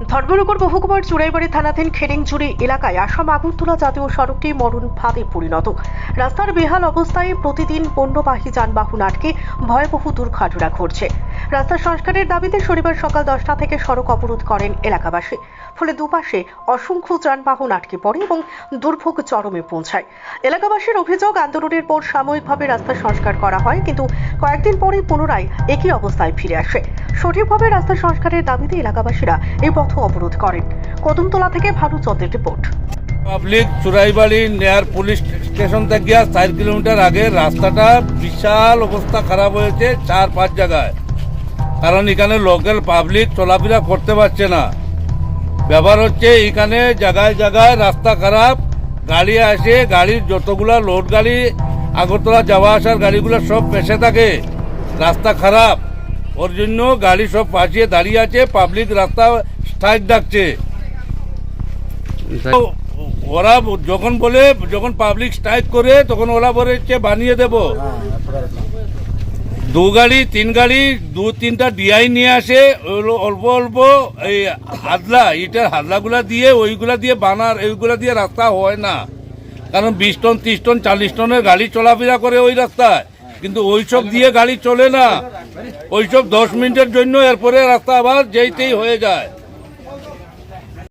ধর্মনগর মহকুমার চুড়াইবাড়ি থানাধীন খেরিংঝুড়ি এলাকায় আসাম আগরতলা জাতীয় সড়কটি মরণ ফাঁদে পরিণত। রাস্তার বেহাল অবস্থায় প্রতিদিন পণ্যবাহী যানবাহন আটকে ভয়াবহ দুর্ঘটনা ঘটছে। রাস্তা সংস্কারের দাবিতে শনিবার সকাল দশটা থেকে সড়ক অবরোধ করেন এলাকাবাসী। ফলে দুপাশে অসংখ্য যানবাহন আটকে পড়ে এবং দুর্ভোগ চরমে পৌঁছায়। এলাকাবাসীর অভিযোগ, আন্দোলনের পর সাময়িকভাবে রাস্তা সংস্কার করা হয়, কিন্তু কয়েকদিন পরেই পুনরায় একই অবস্থায় ফিরে আসে। সঠিকভাবে রাস্তা সংস্কারের দাবিতে এলাকাবাসীরা এই পথ অবরোধ করেন। কদমতলা থেকে ভানু চন্দ্রের রিপোর্ট। পাবলিক চুরাইবাড়ি নেয়ার পুলিশ স্টেশন থেকে চার কিলোমিটার আগে রাস্তাটা বিশাল অবস্থা খারাপ হয়েছে চার পাঁচ জায়গায়। কারণ এখানে লোকাল পাবলিক চলাফেরা করতে পারছে না। ব্যাপার হচ্ছে এখানে জায়গায় জায়গায় রাস্তা খারাপ, গাড়ি আসে, গাড়ির যতগুলা লোড গাড়ি, আগরতলা যাওয়া আসার গাড়িগুলো সব পেছে থাকে, রাস্তা খারাপ। ওর জন্য গাড়ি সব পাশিয়ে দাঁড়িয়ে আছে পাবলিক রাস্তা স্ট্রাইক ডাকছে। ওরা যখন বলে, যখন পাবলিক স্ট্রাইক করে, তখন ওরা বলেছে বানিয়ে দেব। দু গাড়ি, তিন গাড়ি, দু, তিনটা ডিআই নিয়ে আসে অল্প অল্প এই হাদলা ইটার হাদলাগুলা দিয়ে, ওইগুলা দিয়ে বানার ওইগুলা দিয়ে রাস্তা হয় না। কারণ বিশ টন, ত্রিশ টন, চাল্লিশ টনের গাড়ি চলাফেরা করে ওই রাস্তায়। কিন্তু ওইসব দিয়ে গাড়ি চলে না। ওইসব দশ মিনিটের জন্য এরপরে রাস্তা আবার যেইতেই হয়ে যায়।